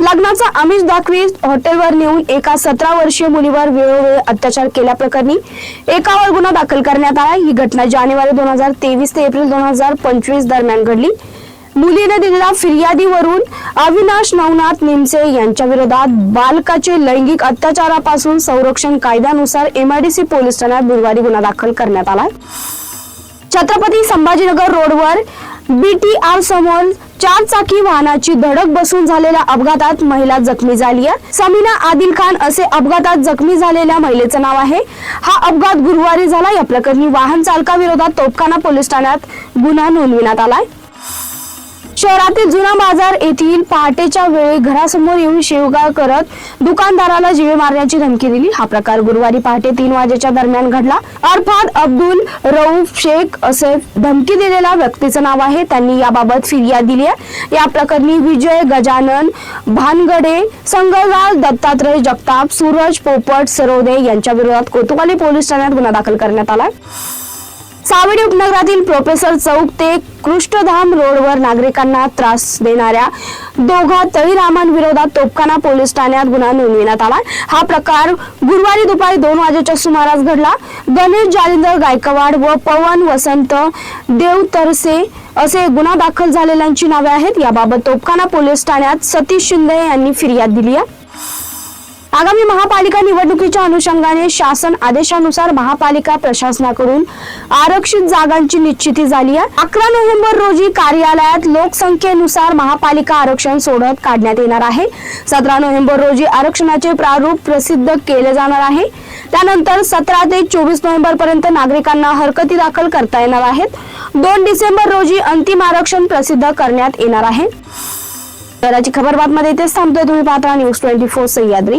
लग्नाचा आमिष दाखवीत हॉटेलवर नेऊन एका सतरा वर्षीय मुलीवर वेळोवेळी अत्याचार केल्याप्रकरणी एकावर गुन्हा दाखल करण्यात आला. ही घटना जानेवारी दोन हजार तेवीस ते एप्रिल दोन हजार पंचवीस दरम्यान घडली. मुलीने दिलेल्या फिर्यादीवरून अविनाश नवनाथ निमसे यांच्या विरोधात बालकाचे लैंगिक अत्याचारापासून संरक्षण कायद्यानुसार एमआयडीसी पोलीस ठाण्यात बुधवारी गुन्हा दाखल करण्यात आला. छत्रपती संभाजीनगर रोडवर बीटीआर समोर चार चाकी वाहनाची धडक बसून झालेल्या अपघातात महिला जखमी झाली आहे. समीना आदिल खान असे अपघातात जखमी झालेल्या महिलेचं नाव आहे. हा अपघात गुरुवारी झाला. या प्रकरणी वाहन चालकाविरोधात तोपखाना पोलीस ठाण्यात गुन्हा नोंदविण्यात आलाय. शहरातील जुना बाजार येथील पहाटेच्या वेळी घरासमोर येऊन शेवगाळ करत दुकानदाराला जीवे मारण्याची धमकी दिली. हा प्रकार गुरुवारी पहाटे तीन वाजेच्या दरम्यान घडला. अर्फात अब्दुल रऊफ शेख असे धमकी दिलेल्या व्यक्तीचं नाव आहे. त्यांनी याबाबत फिर्याद दिली आहे. या प्रकरणी विजय गजानन भानगडे संगलाल दत्तात्रय जगताप सूरज पोपट सरोदे यांच्या विरोधात कोतवाली पोलीस ठाण्यात गुन्हा दाखल करण्यात आला सावडी उपनगरातील प्रोफेसर चौक ते कृष्णधाम रोडवर नागरिकांना त्रास देणाऱ्या दोघा तळीरामांविरोधात तोपखाना पोलीस ठाण्यात गुन्हा नोंदविण्यात आला. हा प्रकार गुरुवारी दुपारी दोन वाजेच्या सुमारास घडला. गणेश जालिंदर गायकवाड व पवन वसंत देवतरसे असे गुन्हा दाखल झालेल्यांची नावे आहेत. याबाबत तोपखाना पोलीस ठाण्यात सतीश शिंदे यांनी फिर्याद दिली आहे. आगामी महापालिका निवडणुकीच्या अनुषंगाने शासन आदेशानुसार महापालिका प्रशासनाकडून आरक्षित जागांची निश्चिती झाली आहे. अकरा नोव्हेंबर रोजी कार्यालयात लोकसंख्येनुसार महापालिका आरक्षण सोडत काढण्यात येणार आहे. सतरा नोव्हेंबर रोजी आरक्षणाचे प्रारूप प्रसिद्ध केले जाणार आहे. त्यानंतर सतरा ते चोवीस नोव्हेंबर पर्यंत नागरिकांना हरकती दाखल करता येणार आहेत. दोन डिसेंबर रोजी अंतिम आरक्षण प्रसिद्ध करण्यात येणार आहे. शहराची खबर बातमध्ये इथेच थांबतोय. तुम्ही पाहता न्यूज ट्वेंटी फोर सह्याद्री.